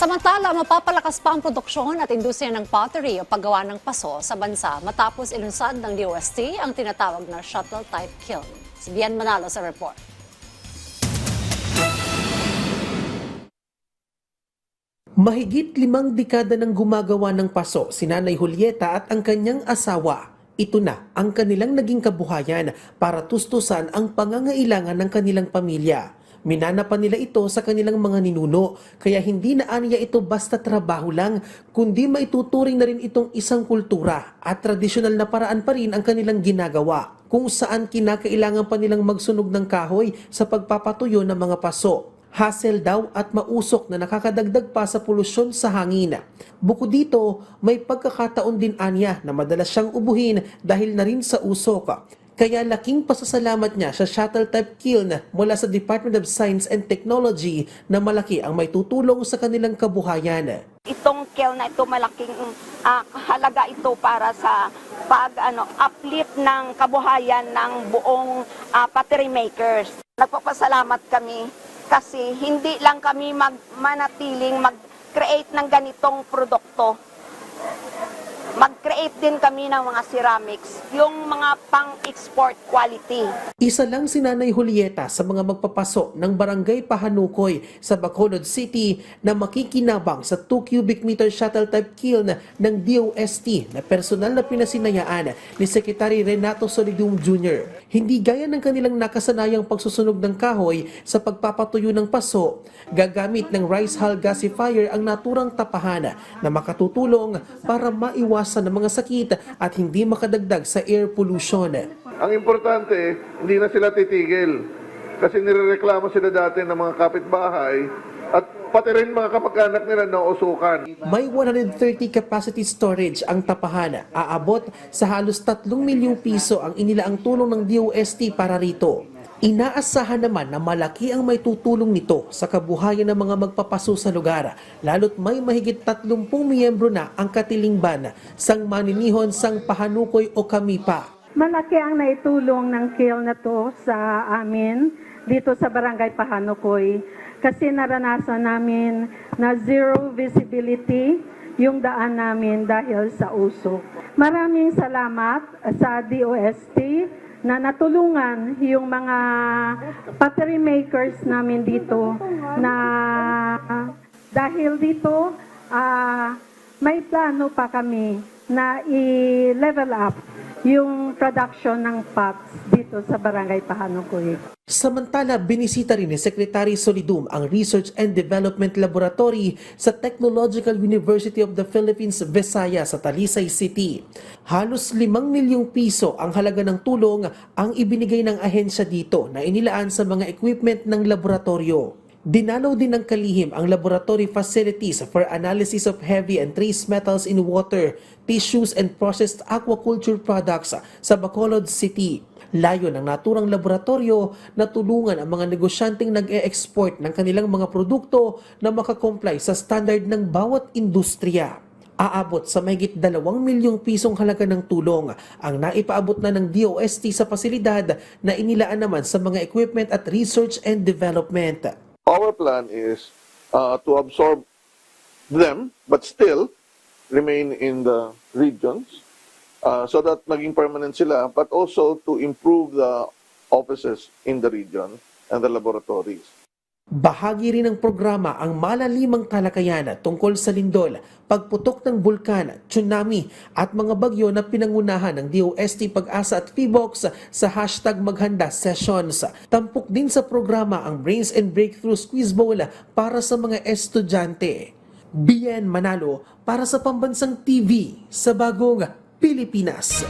Samantala, mapapalakas pa ang produksyon at industriya ng pottery o paggawa ng paso sa bansa matapos ilunsad ng DOST ang tinatawag na shuttle-type kiln. Si Bian Manalo sa report. Mahigit limang dekada nang gumagawa ng paso si Nanay Julieta at ang kanyang asawa. Ito na ang kanilang naging kabuhayan para tustusan ang pangangailangan ng kanilang pamilya. Minana pa nila ito sa kanilang mga ninuno, kaya hindi na aniya ito basta trabaho lang, kundi maituturing na rin itong isang kultura at tradisyonal na paraan pa rin ang kanilang ginagawa, kung saan kinakailangan pa nilang magsunog ng kahoy sa pagpapatuyo ng mga paso hassle daw at mausok na nakakadagdag pa sa polusyon sa hangin. Bukod dito, may pagkakataon din anya na madalas siyang ubuhin dahil na rin sa usok. Kaya laking pasasalamat niya sa shuttle-type kiln mula sa Department of Science and Technology na malaki ang may tutulong sa kanilang kabuhayan. itong kiln na ito malaking ah, halaga ito para sa pag ano uplift ng kabuhayan ng buong ah, pottery makers. Nagpapasalamat kami kasi hindi lang kami mag manatiling mag-create ng ganitong produkto. Mag-create din kami ng mga ceramics, yung mga pang-export quality. Isa lang si Nanay Julieta sa mga magpapaso ng Barangay Pahanukoy sa Bacolod City na makikinabang sa 2 cubic meter shuttle type kiln ng DOST na personal na pinasinayaan ni Secretary Renato Solidum Jr. Hindi gaya ng kanilang nakasanayang pagsusunog ng kahoy sa pagpapatuyo ng paso, gagamit ng rice hull gasifier ang naturang tapahan na makatutulong para maiwasan ng mga sakit at hindi makadagdag sa air pollution. Ang importante, hindi na sila titigil. Kasi nirereklamo sila dati ng mga kapitbahay at pati rin mga kapag-anak nila na usukan. May 130 capacity storage ang tapahan. Aabot sa halos 3 milyong piso ang inilaang tulong ng DOST para rito. Inaasahan naman na malaki ang may tutulong nito sa kabuhayan ng mga magpapaso sa lugar, lalo't may mahigit 30 miyembro na ang katilingban, sang maninihon, sang pahanukoy o kamipa. Malaki ang naitulong ng kiln na to sa amin dito sa Barangay Pahanukoy kasi naranasan namin na zero visibility yung daan namin dahil sa usok. Maraming salamat sa DOST na natulungan yung mga pottery makers namin dito na dahil dito ah, may plano pa kami na i-level up yung production ng pots dito sa Barangay Pahanukoy. Samantala, binisita rin ni Secretary Solidum ang Research and Development Laboratory sa Technological University of the Philippines, Visayas sa Talisay City. Halos 5 milyong piso ang halaga ng tulong ang ibinigay ng ahensya dito na inilaan sa mga equipment ng laboratorio. Dinalaw din ng kalihim ang laboratory facilities for analysis of heavy and trace metals in water, tissues, and processed aquaculture products sa Bacolod City. Layo ng naturang laboratorio na tulungan ang mga negosyanteng nag-e-export ng kanilang mga produkto na makakomply sa standard ng bawat industriya. Aabot sa mahigit 2 milyong pisong halaga ng tulong ang naipaabot na ng DOST sa pasilidad na inilaan naman sa mga equipment at research and development. Our plan is uh, to absorb them, but still remain in the regions uh, so that naging permanent sila, but also to improve the offices in the region and the laboratories. Bahagi rin ng programa ang malalimang talakayan tungkol sa lindol, pagputok ng bulkan, tsunami at mga bagyo na pinangunahan ng DOST Pag-asa at PHIVOX sa hashtag Maghanda Sessions. Tampok din sa programa ang Brains and Breakthroughs Quiz Bowl para sa mga estudyante. Bien Manalo para sa Pambansang TV sa Bagong Pilipinas.